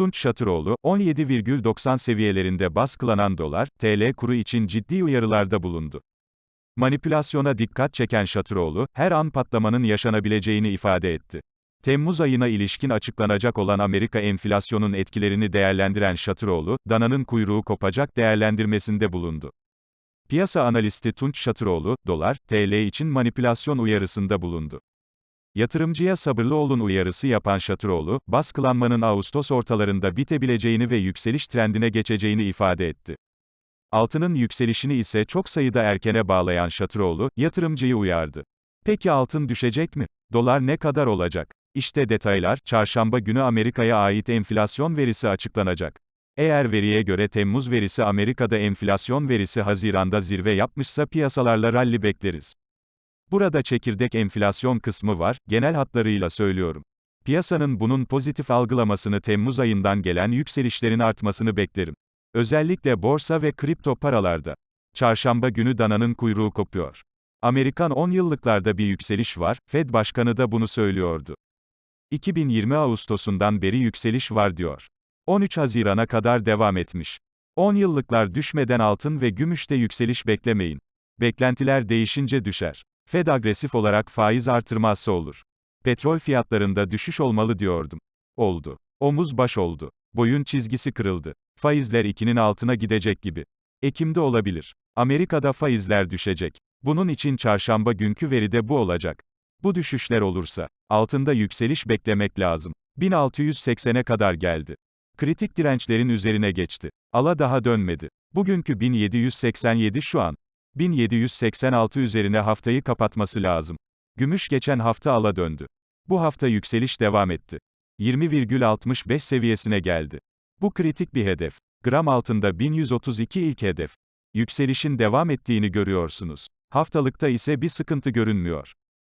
Tunç Şatıroğlu, 17,90 seviyelerinde baskılanan dolar, TL kuru için ciddi uyarılarda bulundu. Manipülasyona dikkat çeken Şatıroğlu, her an patlamanın yaşanabileceğini ifade etti. Temmuz ayına ilişkin açıklanacak olan Amerika enflasyonun etkilerini değerlendiren Şatıroğlu, dananın kuyruğu kopacak değerlendirmesinde bulundu. Piyasa analisti Tunç Şatıroğlu, dolar, TL için manipülasyon uyarısında bulundu. Yatırımcıya sabırlı olun uyarısı yapan Şatıroğlu, baskılanmanın Ağustos ortalarında bitebileceğini ve yükseliş trendine geçeceğini ifade etti. Altının yükselişini ise çok sayıda erkene bağlayan Şatıroğlu, yatırımcıyı uyardı. Peki altın düşecek mi? Dolar ne kadar olacak? İşte detaylar, çarşamba günü Amerika'ya ait enflasyon verisi açıklanacak. Eğer veriye göre Temmuz verisi Amerika'da enflasyon verisi Haziran'da zirve yapmışsa piyasalarla rally bekleriz. Burada çekirdek enflasyon kısmı var, genel hatlarıyla söylüyorum. Piyasanın bunun pozitif algılamasını Temmuz ayından gelen yükselişlerin artmasını beklerim. Özellikle borsa ve kripto paralarda. Çarşamba günü dananın kuyruğu kopuyor. Amerikan 10 yıllıklarda bir yükseliş var, Fed Başkanı da bunu söylüyordu. 2020 Ağustos'undan beri yükseliş var diyor. 13 Haziran'a kadar devam etmiş. 10 yıllıklar düşmeden altın ve gümüşte yükseliş beklemeyin. Beklentiler değişince düşer. Fed agresif olarak faiz artırmazsa olur. Petrol fiyatlarında düşüş olmalı diyordum. Oldu. Omuz baş oldu. Boyun çizgisi kırıldı. Faizler 2'nin altına gidecek gibi. Ekim'de olabilir. Amerika'da faizler düşecek. Bunun için çarşamba günkü veride bu olacak. Bu düşüşler olursa, altında yükseliş beklemek lazım. 1680'e kadar geldi. Kritik dirençlerin üzerine geçti. Ala daha dönmedi. Bugünkü 1787 şu an. 1786 üzerine haftayı kapatması lazım. Gümüş geçen hafta ala döndü. Bu hafta yükseliş devam etti. 20,65 seviyesine geldi. Bu kritik bir hedef. Gram altında 1132 ilk hedef. Yükselişin devam ettiğini görüyorsunuz. Haftalıkta ise bir sıkıntı görünmüyor.